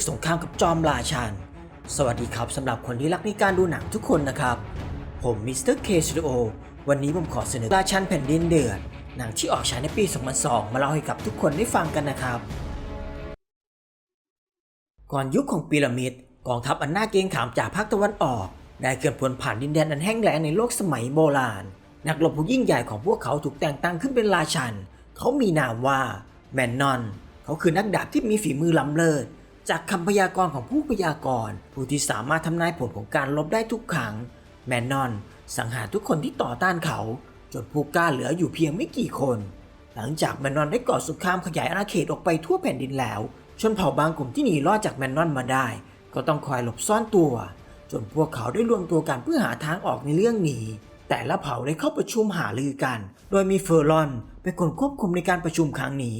กสงครามกับจอมราชัน สวัสดีครับสำหรับคนที่รักในการดูหนังทุกคนนะครับ ผมมิสเตอร์เคสตูดิโอวันนี้ผมขอเสนอราชันแผ่นดินเดือด หนังที่ออกฉายในปี 2002 มาเล่าให้กับทุกคนได้ฟังกันนะครับ ก่อนยุคของพีระมิดกองทัพอันน่าเกรงขามจากภาคตะวันออก ได้เคลื่อนพลผ่านดินแดนอันแห้งแล้งในโลกสมัยโบราณ นักรบผู้ยิ่งใหญ่ของพวกเขาถูกแต่งตั้งขึ้นเป็นราชัน เขามีนามว่าแมนนอน เขาคือนักดาบที่มีฝีมือล้ำเลิศ จากคำพยากรณ์ของผู้พยากรณ์ผู้ที่สามารถทำนายผลของการลบได้ทุกครั้งแมนนอน สังหารทุกคนที่ต่อต้านเขา จนผู้กล้าเหลืออยู่เพียงไม่กี่คน หลังจากแมนนอนได้ก่อสงครามขยายอาณาเขตออกไปทั่วแผ่นดินแล้ว ชนเผ่าบางกลุ่มที่หนีรอดจากแมนนอนมาได้ ก็ต้องคอยหลบซ่อนตัว จนพวกเขาได้รวมตัวกันเพื่อหาทางออกในเรื่องนี้ แต่ละเผ่าได้เข้าประชุมหารือกัน โดยมีเฟอร์ลอนเป็นคนควบคุมในการประชุมครั้งนี้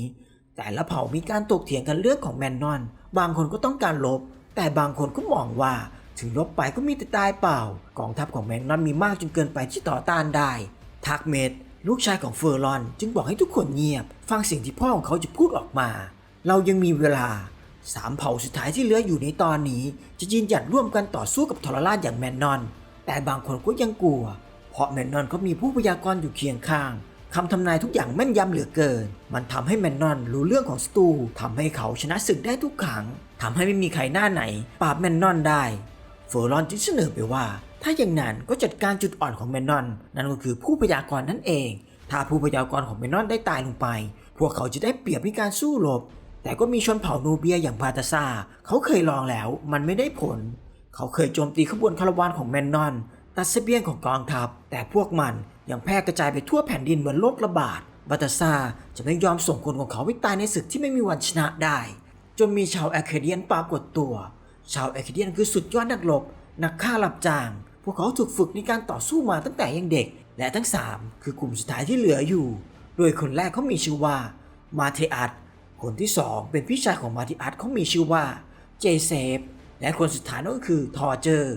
แต่ละเผ่ามีการตกเถียงกันเรื่องของแมนนอน บางคนก็ต้องการลบ แต่บางคนก็มองว่าถึงลบไปก็มีแต่ตายเปล่า กองทัพของแมนนอนมีมากจนเกินไปที่ต่อต้านได้ทักเมดลูกชายของเฟอร์ลอน จึงบอกให้ทุกคนเงียบ ฟังสิ่งที่พ่อของเขาจะพูดออกมา เรายังมีเวลาสามเผ่าสุดท้ายที่เหลืออยู่ในตอนนี้ จะยืนหยัดร่วมกันต่อสู้กับทรราชอย่างแมนนอน แต่บางคนก็ยังกลัว เพราะแมนนอนเขามีผู้พยากรณ์อยู่เคียงข้าง คำทำนายทุกอย่างแม่นยำเหลือเกิน มันทำให้แมนนอนรู้เรื่องของสตูทำให้เขาชนะศึกได้ทุกครั้งทำให้ไม่มีใครหน้าไหนปราบแมนนอนได้เฟอร์ลอนจึงเสนอไปว่า ถ้าอย่างนั้นก็จัดการจุดอ่อนของแมนนอน นั่นก็คือผู้พยากรณ์นั่นเอง ถ้าผู้พยากรณ์ของแมนนอนได้ตายลงไป พวกเขาจะได้เปรียบในการสู้รบแต่ก็มีชนเผ่านูเบียอย่างพาตาซาเขาเคยลองแล้วมันไม่ได้ผล เขาเคยโจมตีขบวนคาราวานของแมนนอน ตัดเสบียงของกองทัพ แต่พวกมันยังแพร่กระจายไปทั่วแผ่นดินเหมือนโรคระบาดบาตาซาจะไม่ยอมส่งคนของเขาไปตายในศึกที่ไม่มีวันชนะได้ จนมีชาวแอคเคเดียนปรากฏตัว ชาวแอคเคเดียนคือสุดยอดนักรบนักฆ่ารับจ้าง พวกเขาถูกฝึกในการต่อสู้มาตั้งแต่ยังเด็ก และทั้ง 3 คือกลุ่มสุดท้ายที่เหลืออยู่ โดยคนแรกเขามีชื่อว่ามาเทอัสคนที่ 2 เป็นพี่ชายของมาเทอัสเขามีชื่อว่าเจเซฟและคนสุดท้ายนั่นก็คือทอเจอร์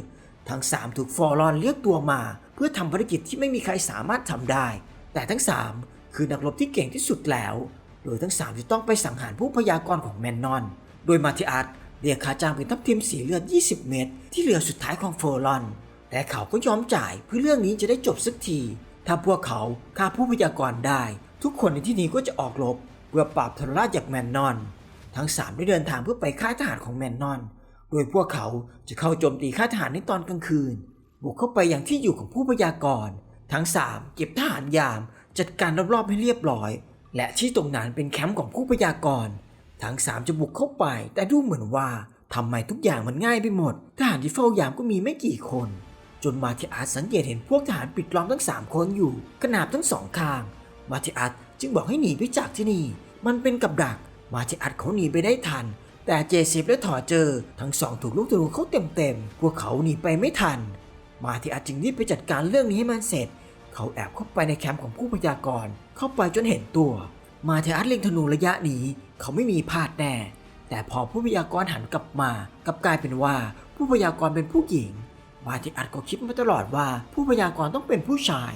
ทั้ง 3 ถูกฟอร์ลอนเรียกตัวมา เพื่อทำภารกิจที่ไม่มีใครสามารถทำได้ แต่ทั้ง 3 คือนักรบที่เก่งที่สุดแล้ว โดยทั้ง 3 จะต้องไปสังหารผู้พยากรณ์ของแมนนอน โดยมาเทอัสเรียกค่าจ้างเป็นทัพทีมสีเลือด 20 เม็ดที่เหลือสุดท้ายของฟอร์ลอนแต่เขาก็ยอมจ่ายเพื่อเรื่องนี้จะได้จบสักที ถ้าพวกเขาฆ่าผู้พยากรณ์ได้ ทุกคนในที่นี้ก็จะออกรบเพื่อปราบทรราชจากแมนนอน ทั้ง 3 ได้เดินทางเพื่อไปค่ายทหารของแมนนอน โดยพวกเขาจะเข้าโจมตีค่าทหารในตอนกลางคืน บุกเข้าไปอย่างที่อยู่ของผู้พยากรณ์ทั้ง 3 เก็บทหารยาม จัดการรอบๆให้เรียบร้อย และที่ตรงนั้นเป็นแคมป์ของผู้พยากรณ์ทั้ง 3 จะบุกเข้าไป แต่ดูเหมือนว่าทำไมทุกอย่างมันง่ายไปหมด ทหารที่เฝ้ายามก็มีไม่กี่คน จนมาธิอาร์ตสังเกตเห็นพวกทหารปิดล้อมทั้ง 3 คนอยู่ขนาบทั้งสองข้าง มาธิอาร์ตจึงบอกให้หนีไปจากที่นี่ มันเป็นกับดัก มาธิอาร์ตเขาหนีไปได้ทัน แต่เจสิบและถอเจอ ทั้งสองถูกลูกธนูเขาเต็มๆ พวกเขาหนีไปไม่ทัน มาธิอาจึงรีบไปจัดการเรื่องนี้ให้มันเสร็จ เขาแอบเข้าไปในแคมป์ของผู้พยากรณ์เข้าไปจนเห็นตัว มาธิอาร์ตเล็งธนูระยะนี้ เขาไม่มีพลาดแน่ แต่พอผู้พยากรณ์หันกลับมา กลับกลายเป็นว่าผู้พยากรณ์เป็นผู้หญิง มาธิอัดก็คิดมาตลอดว่าผู้พยากรณ์ต้องเป็นผู้ชาย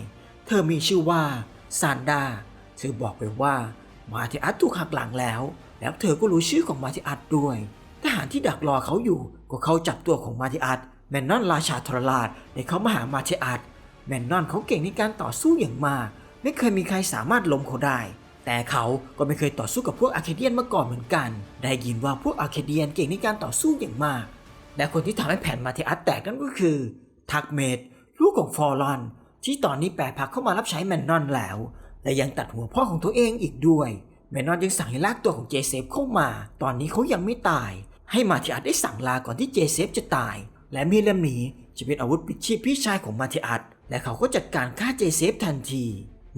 เธอมีชื่อว่าซานดาเธอบอกไปว่ามาธิอัดถูกหักหลังแล้ว แล้วเธอก็รู้ชื่อของมาธิอัดด้วยทหารที่ดักรอเขาอยู่ก็เข้าจับตัวของมาธิอัดแมนนอนราชาทรราชได้เข้ามาหามาธิอัดแมนนอนเขาเก่งในการต่อสู้อย่างมาก ไม่เคยมีใครสามารถล้มเขาได้ แต่เขาก็ไม่เคยต่อสู้กับพวกอาเคเดียนมาก่อนเหมือนกัน ได้ยินว่าพวกอาเคเดียนเก่งในการต่อสู้อย่างมาก และคนที่ทำให้แผ่นมาเทอัสแตกนั่นก็คือ ทักเมดลูกของฟอร์ลอน ที่ตอนนี้แปรพักเข้ามารับใช้แมนนอนแล้ว และยังตัดหัวพ่อของตัวเองอีกด้วย แมนนอนยังสั่งให้ลากตัวของเจเซฟเข้ามา ตอนนี้เขายังไม่ตาย ให้มาเทอัสได้สั่งลาก่อนที่เจเซฟจะตาย และมีดเล่มนี้จะเป็นอาวุธปิดชีพพี่ชายของมาเทอัสและเขาก็จัดการฆ่าเจเซฟทันที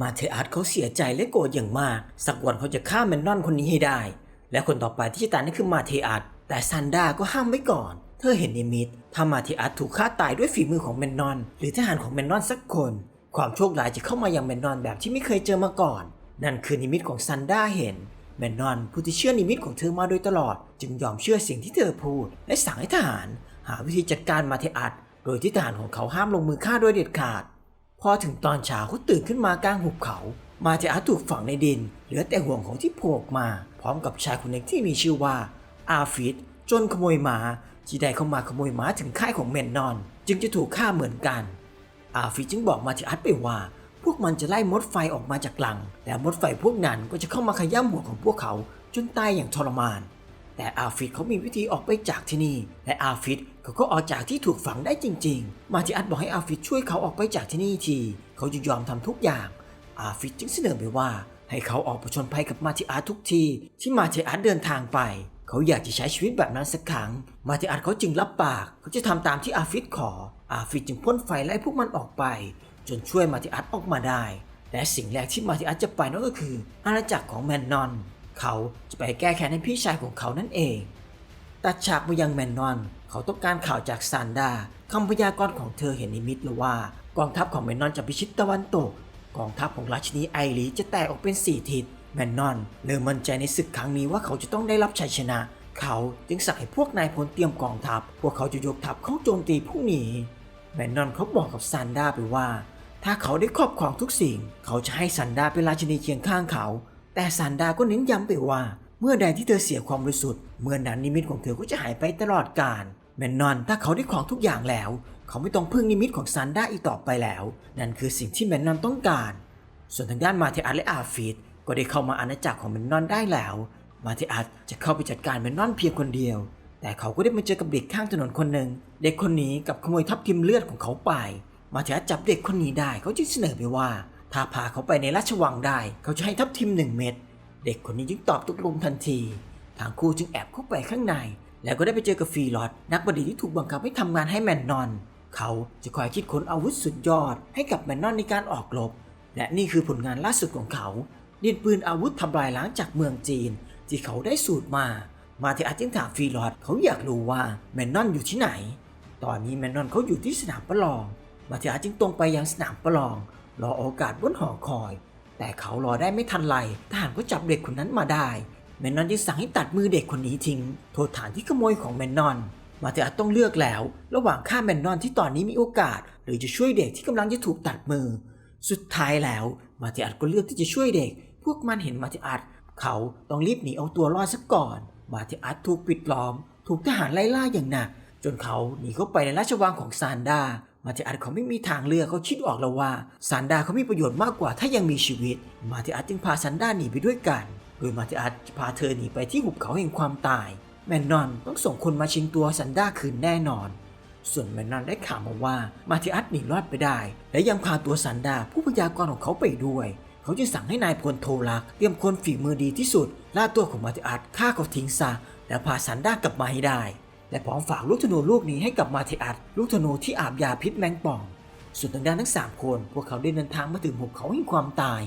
มาเทอัสเขาเสียใจและโกรธอย่างมาก สักวันเขาจะฆ่าแมนนอนคนนี้ให้ได้ และคนต่อไปที่จะตายนั่นคือมาเทอัสแต่ซันดาก็ห้ามไว้ก่อน เธอเห็นนิมิตถ้ามาเทอัสถูกฆ่าตายด้วยฝีมือของแมนนอน หรือทหารของแมนนอนสักคน ความโชคร้ายจะเข้ามายังแมนนอนแบบที่ไม่เคยเจอมาก่อน นั่นคือนิมิตของซันด้าเห็น แมนนอนผู้ที่เชื่อนิมิตของเธอมาโดยตลอด จึงยอมเชื่อสิ่งที่เธอพูด และสั่งให้ทหาร หาวิธีจัดการมาเทอัสโดยที่ทหารของเขาห้ามลงมือฆ่าโดยเด็ดขาด พอถึงตอนเช้าเขาตื่นขึ้นมากลางหุบเขา มาเทอัสถูกฝังในดิน เหลือแต่ห่วงของที่โผล่มา พร้อมกับชายคนหนึ่งที่มีชื่อว่าอาฟิดจนขโมยหมาที่ได้เข้ามาขโมยหมาถึงค่ายของแมนนอน จึงจะถูกฆ่าเหมือนกัน อาฟิดจึงบอกมาเทอัดไปว่า วกมันจะไล่มดไฟออกมาจากลัง และมดไฟพวกนั้นก็จะเข้ามาขย้ำหัวของพวกเขาจนตายอย่างทรมาน แต่อาฟิดเขามีวิธีออกไปจากที่นี่ และอาฟิดเขาก็ออกจากที่ถูกฝังได้จริง ๆ มาที่อัดบอกให้อาฟิดช่วยเขาออกไปจากที่นี่ที เขาจะยอมทำทุกอย่าง อาฟิดจึงเสนอไปว่า ให้เขาออกผจญภัยกับมาทิอาร์ทุกทีที่มาทิอาร์เดินทางไป เขาอยากจะใช้ชีวิตแบบนั้นสักครั้ง มาทิอาร์เขาจึงรับปาก เขาจะทำตามที่อาฟิดขอ อาฟิดจึงพ่นไฟไล่พวกมันออกไป จนช่วยมาทิอาร์ตออกมาได้ และสิ่งแรกที่มาทิอาร์ตจะไปนั่นก็คือ อาณาจักรของแมนนอน เขาจะไปแก้แค้นให้พี่ชายของเขานั่นเอง ตัดฉากมายังแมนนอน เขาต้องการข่าวจากซานดาคำพยากรณ์ของเธอเห็นนิมิตแล้วว่ากองทัพของแมนนอนจะพิชิตตะวันตก กองทัพของราชินีไอรีจะแตกออกเป็นสี่ทิศแมนนอนเริ่มมั่นใจในศึกครั้งนี้ว่าเขาจะต้องได้รับชัยชนะ เขาจึงสั่งให้พวกนายพลเตรียมกองทัพ พวกเขาจะยกทัพเข้าโจมตีพวกนี้แมนนอนเขาบอกกับซันดาไปว่า ถ้าเขาได้ครอบครองทุกสิ่ง เขาจะให้ซันดาเป็นราชินีเคียงข้างเขา แต่ซันดาก็เน้นย้ำไปว่า เมื่อใดที่เธอเสียความบริสุทธิ์เมื่อนั้นนิมิตของเธอก็จะหายไปตลอดกาลแมนนอนถ้าเขาได้ของทุกอย่างแล้ว เขาไม่ต้องพึ่งนิมิตของซันดาอีกต่อไปแล้ว นั่นคือสิ่งที่แมนนอนต้องการ ส่วนทางด้านมาเทอัสและอาฟิดก็ได้เข้ามาอาณาจักรของแมนนอนได้แล้ว มาเทอัสจะเข้าไปจัดการแมนนอนเพียงคนเดียว แต่เขาก็ได้มาเจอกับเด็กข้างถนนคนหนึ่งเด็กคนนี้กับขโมยทับทิมเลือดของเขาไป มาเทอัสจับเด็กคนนี้ได้เขาจึงเสนอไปว่า ถ้าพาเขาไปในราชวังได้ เขาจะให้ทับทิมหนึ่งเม็ดเด็กคนนี้จึงตอบตกลงทันที ทางคู่จึงแอบเข้าไปข้างใน แล้วก็ได้ไปเจอกับฟีลอดนักบดีที่ถูกบังคับให้ทำงานให้แมนนอน เขาจะคอยคิดค้นอาวุธสุดยอด ให้กับแมนนอนในการออกรบและนี่คือผลงานล่าสุดของเขาดินปืนอาวุธทำลายล้างจากเมืองจีน ที่เขาได้สูตรมา มาที่อาจึงถามฟีลอดเขาอยากรู้ว่าแมนนอนอยู่ที่ไหน ตอนนี้แมนนอนเขาอยู่ที่สนามประลอง มาที่อาจึงตรงไปยังสนามประลอง รอโอกาสบนหอคอย แต่เขารอได้ไม่ทันไรทหารก็จับเด็กคนนั้นมาได้แมนนอนจึงสั่งให้ตัดมือเด็กคนนี้ทิ้ง โทษฐานที่ขโมยของแมนนอน มาเถอะต้องเลือกแล้ว ระหว่างฆ่าแมนนอนที่ตอนนี้มีโอกาส หรือจะช่วยเด็กที่กำลังจะถูกตัดมือ สุดท้ายแล้ว มาเถอะก็เลือกที่จะช่วยเด็ก พวกมันเห็นมาเถอะเขาต้องรีบหนีเอาตัวรอดซะก่อน มาเถอะถูกปิดล้อม ถูกทหารไล่ล่าอย่างหนักจนเขาหนีเข้าไปในราชวังของซานดา มาเทอัดเขาไม่มีทางเลือกเขาคิดออกแล้วว่าซานดาเขามีประโยชน์มากกว่าถ้ายังมีชีวิต มาเทอัดจึงพาซันดาหนีไปด้วยกัน โดยมาเทอัดพาเธอหนีไปที่หุบเขาแห่งความตาย แมนนอนต้องส่งคนมาชิงตัวซันดาคืนแน่นอน ส่วนแมนนอนได้ข่าวมาว่ามาเทอัดหนีรอดไปได้ และยังพาตัวซันดาผู้พยากรของเขาไปด้วย เขาจึงสั่งให้นายพลโทรักเตรียมคนฝีมือดีที่สุดล่าตัวของมาเทอัดฆ่าเขาทิ้งซะแล้วพาซันดากลับมาให้ได้ และพร้อมฝากลูกธนูลูกนี้ให้กับมาเทอัดลูกธนูที่อาบยาพิษแมงป่อง ส่วนทางด้านทั้ง 3 คน พวกเขาได้เดินทางมาถึงหุบเขาแห่งความตาย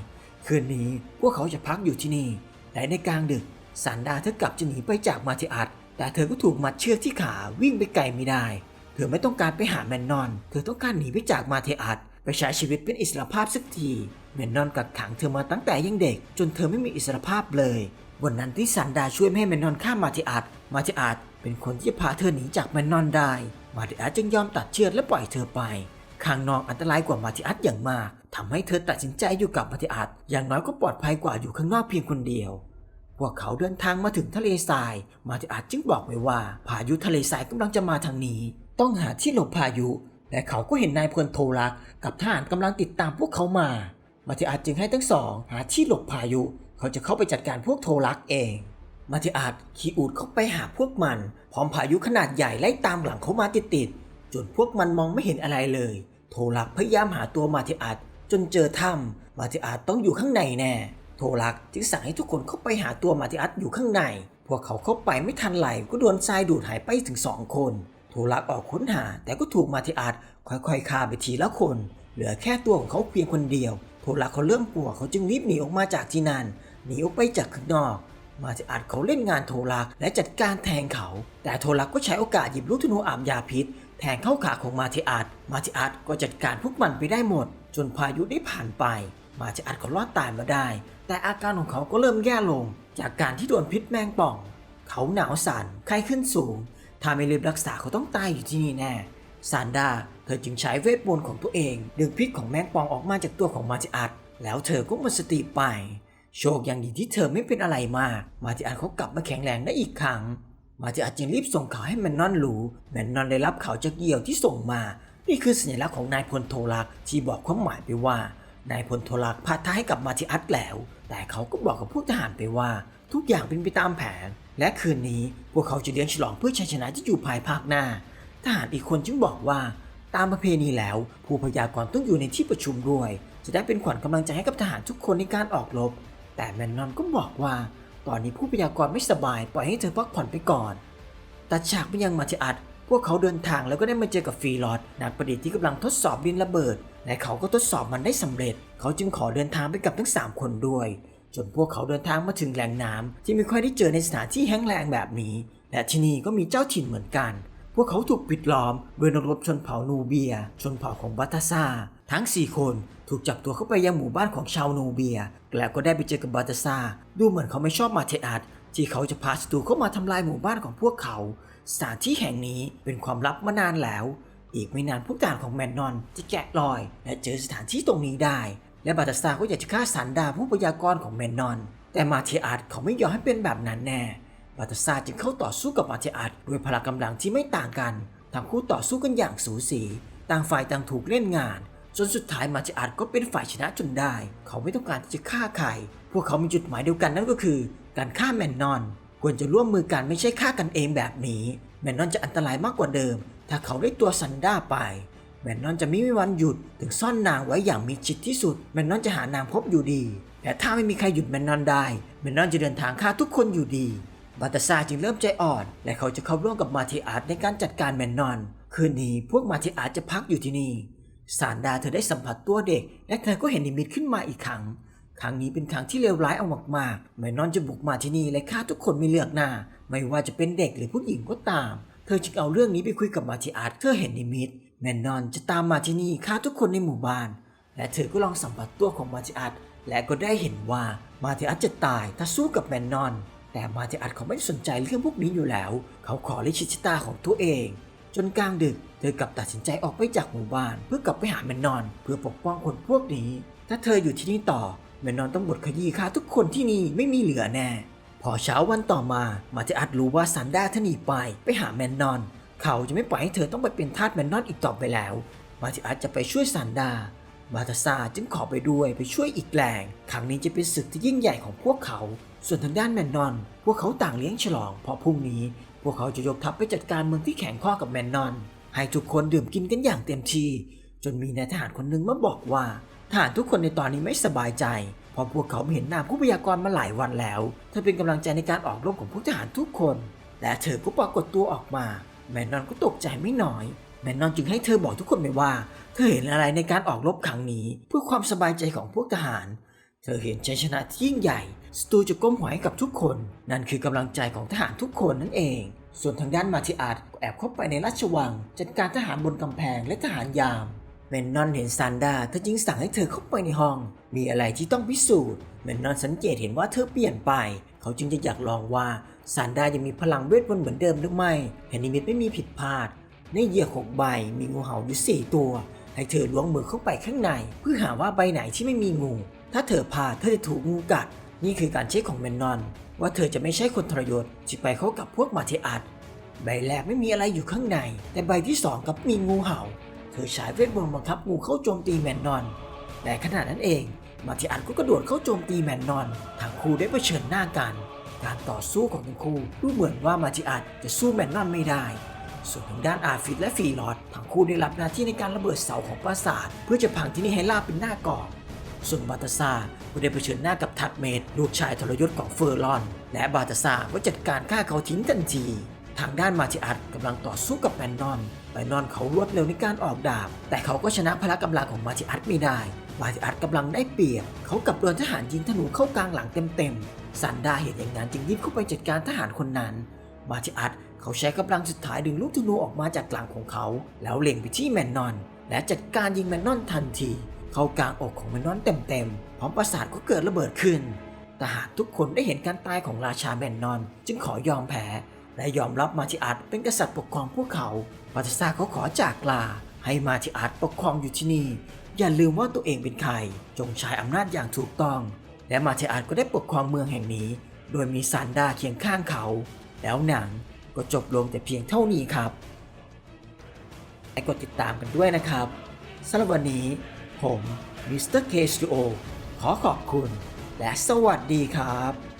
คืนนี้พวกเขาจะพักอยู่ที่นี่และในกลางดึกสันดาเธอกลับจะหนีไปจากมาเทอัดแต่เธอก็ถูกมัดเชือกที่ขาวิ่งไปไกลไม่ได้ เธอไม่ต้องการไปหาแมนนอน เธอต้องการหนีไปจากมาเทอัดไปใช้ชีวิตเป็นอิสรภาพสักทีแมนนอนกักขังเธอมาตั้งแต่ยังเด็ก จนเธอไม่มีอิสรภาพเลย วันนั้นที่สันดาช่วยไม่ให้แมนนอนข้ามมาเทอัดมาเทอัด เป็นคนที่จะพาเธอหนีจากแมนนอนได้ มาเทอัดจึงยอมตัดเชือกและปล่อยเธอไป ข้างนอกอันตรายกว่ามาธิอัตอย่างมากทำให้เธอตัดสินใจอยู่กับมาธิอัตอย่างน้อยก็ปลอดภัยกว่าอยู่ข้างนอกเพียงคนเดียว พวกเขาเดินทางมาถึงทะเลทราย มาธิอัตจึงบอกไว้ว่า พายุทะเลทรายกำลังจะมาทางนี้ ต้องหาที่หลบพายุ และเขาก็เห็นนายพลโทรักกับทหารกำลังติดตามพวกเขามา มาธิอัตจึงให้ทั้งสอง หาที่หลบพายุ เขาจะเข้าไปจัดการพวกโทรักเอง มาธิอัตขี่อูดเข้าไปหาพวกมัน พร้อมพายุขนาดใหญ่ไล่ตามหลังเขามาติดๆจนพวกมันมองไม่เห็นอะไรเลย โทรักพยายามหาตัวมาเทอัดจนเจอถ้ำมาเทอัดต้องอยู่ข้างในแน่ โทรักจึงสั่งให้ทุกคนเข้าไปหาตัวมาเทอัดอยู่ข้างใน พวกเขาเข้าไปไม่ทันไหลก็โดนทรายดูดหายไปถึงสองคน โทรักออกค้นหาแต่ก็ถูกมาเทอัดค่อยๆฆ่าไปทีละคน เหลือแค่ตัวของเขาเพียงคนเดียว โทรักเขาเริ่มกลัวเขาจึงรีบหนีออกมาจากที่นั่นหนีออกไปจากข้างนอก มาเทอัดเขาเล่นงานโทรักและจัดการแทงเขา แต่โทรักก็ใช้โอกาสหยิบลูกธนูอาบยาพิษ แทงเข้าขาของมาเทอัดมาเทอัดก็จัดการพวกมันไปได้หมด จนพายุได้ผ่านไป มาเทอัดก็รอดตายมาได้ แต่อาการของเขาก็เริ่มแย่ลง จากการที่โดนพิษแมงป่อง เขาหนาวสั่นไข้ขึ้นสูง ถ้าไม่รีบรักษาเขาต้องตายอยู่ที่นี่แน่ซานดาเธอจึงใช้เวทมนต์ของตัวเอง ดึงพิษของแมงป่องออกมาจากตัวของมาเทอัดแล้วเธอก็หมดสติไป โชคอย่างดีที่เธอไม่เป็นอะไรมาก มาเทอัดเขากลับมาแข็งแรงได้อีกครั้ง มาติอัดจึงรีบส่งข่าวให้แมนนอนรู้ แมนนอนได้รับข่าวจากเหยี่ยวที่ส่งมา นี่คือสัญลักษณ์ของนายพลโทรักที่บอกความหมายไปว่านายพลโทรักพาท้ายให้กับมาติอัดแล้ว แต่เขาก็บอกกับพวกทหารไปว่า ทุกอย่างเป็นไปตามแผน และคืนนี้พวกเขาจะเลี้ยงฉลองเพื่อชัยชนะที่อยู่ภายภาคหน้า ทหารอีกคนจึงบอกว่า ตามประเพณีแล้ว ผู้พยากรณ์ต้องอยู่ในที่ประชุมด้วย จะได้เป็นขวัญกำลังใจให้กับทหารทุกคนในการออกรบ แต่แมนนอนก็บอกว่าตอนนี้ผู้พยากรณ์ไม่สบายปล่อยให้เธอพักผ่อนไปก่อนแตัดฉากไปยังมาติอัดพวกเขาเดินทางแล้วก็ได้มาเจอกับฟีลอดนักประดิษฐ์ที่กำลังทดสอบดินระเบิดและเขาก็ทดสอบมันได้สำเร็จ เขาจึงขอเดินทางไปกับทั้ง 3 คนด้วย จนพวกเขาเดินทางมาถึงแหล่งน้ำที่ไม่ค่อยได้เจอในสถานที่แห้งแล้งแบบนี้ และที่นี่ก็มีเจ้าถิ่นเหมือนกัน พวกเขาถูกปิดล้อมโดยนักรบชนเผ่านูเบีย ชนเผ่าของบัตตาซาทั้ง 4 คน ถูกจับตัวเข้าไปยังหมู่บ้านของชาวนูเบีย แล้วก็ได้ไปเจอกับบัตาซาดูเหมือนเขาไม่ชอบมาเทอัดที่เขาจะพาศัตรูเข้ามาทำลายหมู่บ้านของพวกเขา สถานที่แห่งนี้เป็นความลับมานานแล้ว อีกไม่นานผู้การของแมนนอนจะแกะรอย และเจอสถานที่ตรงนี้ได้ และบาตาซาก็อยากจะฆ่าสันดาผู้พยากรของแมนนอน แต่มาเทอัดเขาไม่ยอมให้เป็นแบบนั้นแน่บาตาซาจึงเข้าต่อสู้กับมาเทอัดด้วยพละกำลังที่ไม่ต่างกันทั้งคู่ต่อสู้กันอย่างสูสี ต่างฝ่ายต่างถูกเล่นงาน จนสุดท้ายมาเทอัดก็เป็นฝ่ายชนะจนได้ เขาไม่ต้องการที่จะฆ่าใคร พวกเขามีจุดหมายเดียวกันนั่นก็คือ การฆ่าแมนนอน ควรจะร่วมมือกันไม่ใช่ฆ่ากันเองแบบนี้ แมนนอนจะอันตรายมากกว่าเดิม ถ้าเขาได้ตัวซันด้าไป แมนนอนจะไม่มีวันหยุดถึงซ่อนนางไว้อย่างมีชิดที่สุด แมนนอนจะหานางพบอยู่ดี แต่ถ้าไม่มีใครหยุดแมนนอนได้ แมนนอนจะเดินทางฆ่าทุกคนอยู่ดี บาตาซาจึงเริ่มใจอ่อน และเขาจะเข้าร่วมกับมาเทอาร์ในการจัดการแมนนอน คืนนี้พวกมาเทอาร์จะพักอยู่ที่นี่ สารดาเธอได้สัมผัสตัวเด็ก และเธอก็เห็นนิมิตขึ้นมาอีกครั้ง ครั้งนี้เป็นครั้งที่เลวร้ายเอามากๆแมนนอนจะบุกมาที่นี่และฆ่าทุกคนไม่เลือกหน้า ไม่ว่าจะเป็นเด็กหรือผู้หญิงก็ตาม เธอจึงเอาเรื่องนี้ไปคุยกับมาทิอาร์ตเธอเห็นนิมิตแมนนอนจะตามมาที่นี่ฆ่าทุกคนในหมู่บ้าน และเธอก็ลองสัมผัสตัวของมาทิอาร์ตและก็ได้เห็นว่ามาทิอาร์ตจะตายถ้าสู้กับแมนนอน แต่มาทิอาร์ตเขาไม่สนใจเรื่องพวกนี้อยู่แล้ว เขาขอลิชิตชะตาของตัวเอง จนกลางดึก เธอกลับตัดสินใจออกไปจากหมู่บ้าน เพื่อกลับไปหาแมนนอน เพื่อปกป้องคนพวกนี้ ถ้าเธออยู่ที่นี่ต่อแมนนอนต้องบดขยี้ฆ่าทุกคนที่นี่ไม่มีเหลือแน่ พอเช้าวันต่อมา มาจะอัดรู้ว่าซันด้าท่านีไปไปหาแมนนอน เขาจะไม่ปล่อยให้เธอต้องไปเป็นทาสแมนนอนอีกต่อไปแล้ว มาจะอัดจะไปช่วยซันดามาตาซาจึงขอไปด้วยไปช่วยอีกแรงครั้งนี้จะเป็นศึกที่ยิ่งใหญ่ของพวกเขา ส่วนทางด้านแมนนอน พวกเขาต่างเลี้ยงฉลอง เพราะพรุ่งนี้ พวกเขาจะยกทัพไปจัดการเมืองที่แข็งข้อกับแมนนอน ให้ทุกคนดื่มกินกันอย่างเต็มที่ จนมีนายทหารคนหนึ่งมาบอกว่าทหารทุกคนในตอนนี้ไม่สบายใจ เพราะพวกเขาไม่เห็นหน้าผู้พยากรณ์มาหลายวันแล้ว เธอเป็นกำลังใจในการออกรบของพวกทหารทุกคน และเธอก็ปรากฏตัวออกมา แมนนอนก็ตกใจไม่น้อย แมนนอนจึงให้เธอบอกทุกคนไปว่า เธอเห็นอะไรในการออกรบครั้งนี้ เพื่อความสบายใจของพวกทหาร เธอเห็นชัยชนะที่ยิ่งใหญ่ สตูจะก้มหัวให้กับทุกคน นั่นคือกำลังใจของทหารทุกคนนั่นเอง ส่วนทางด้านมาทิอาร์ตแอบเข้าไปในราชวัง จัดการทหารบนกำแพงและทหารยามแมนนอนเห็นซันดาเธอจึงสั่งให้เธอเข้าไปในห้อง มีอะไรที่ต้องพิสูจน์แมนนอนสังเกตเห็นว่าเธอเปลี่ยนไป เขาจึงจะอยากลองว่าซันดายังมีพลังเวทมนต์เหมือนเดิมหรือไม่เห็นนิมิตไม่มีผิดพลาด ในเหยื่อหกใบมีงูเห่าอยู่สี่ตัว ให้เธอล้วงมือเข้าไปข้างใน เพื่อหาว่าใบไหนที่ไม่มีงู ถ้าเธอพลาดเธอจะถูกงูกัด นี่คือการเช็คของแมนนอน ว่าเธอจะไม่ใช่คนทรยศที่ไปเข้ากับพวกมาเทอัดใบแรกไม่มีอะไรอยู่ข้างใน แต่ใบที่สองกลับมีงูเห่า เธอใช้เวทมนต์บังคับงูเข้าโจมตีแมนนอน แต่ขณะนั้นเองมาทิอัดก็กระโดดเข้าโจมตีแมนนอนทั้งคู่ได้เผชิญหน้ากัน การต่อสู้ของทั้งคู่ดูเหมือนว่ามาทิอัดจะสู้แมนนอนไม่ได้ ส่วนทางด้านอาฟิดและฟีลอดทั้งคู่ได้รับหน้าที่ในการระเบิดเสาของปราสาท เพื่อจะพังที่นี่ให้ราบเป็นหน้ากอง ส่วนบาตาซาก็ได้เผชิญหน้ากับทัดเมดลูกชายทรยศของเฟอร์ลอน และบาตาซาก็จัดการฆ่าเขาทิ้งทันที ทางด้านมาติอัดกำลังต่อสู้กับแมนนอนแมนนอนเขารวดเร็วในการออกดาบ แต่เขาก็ชนะพละกำลังของมาติอัดไม่ได้ มาติอัดกำลังได้เปรียบ เขากับโดนทหารยิงธนูเข้ากลางหลังเต็มๆซันดาเห็นอย่างนั้นจึงรีบเข้าไปจัดการทหารคนนั้น มาติอัดเขาใช้กำลังสุดท้ายดึงลูกธนูออกมาจากหลังของเขา แล้วเล็งไปที่แมนนอน และจัดการยิงแมนนอนทันที เข้ากลางอกของแมนนอนเต็มๆ พร้อมประสาทก็เกิดระเบิดขึ้นทหารทุกคนได้เห็นการตายของราชาแมนนอน จึงขอยอมแพ้ และยอมรับมาทิอัดเป็นกษัตริย์ปกครองพวกเขาปาติซาเขาขอจากลา ให้มาทิอัดปกครองอยู่ที่นี่ อย่าลืมว่าตัวเองเป็นใคร จงใช้อำนาจอย่างถูกต้อง และมาทิอัดก็ได้ปกครองเมืองแห่งนี้ โดยมีซานดาเคียงข้างเขา แล้วหนังก็จบลงแต่เพียงเท่านี้ครับและกดติดตามกันด้วยนะครับสำหรับวันนี้ ผมมิสเตอร์เคสูโอขอขอบคุณ และสวัสดีครับ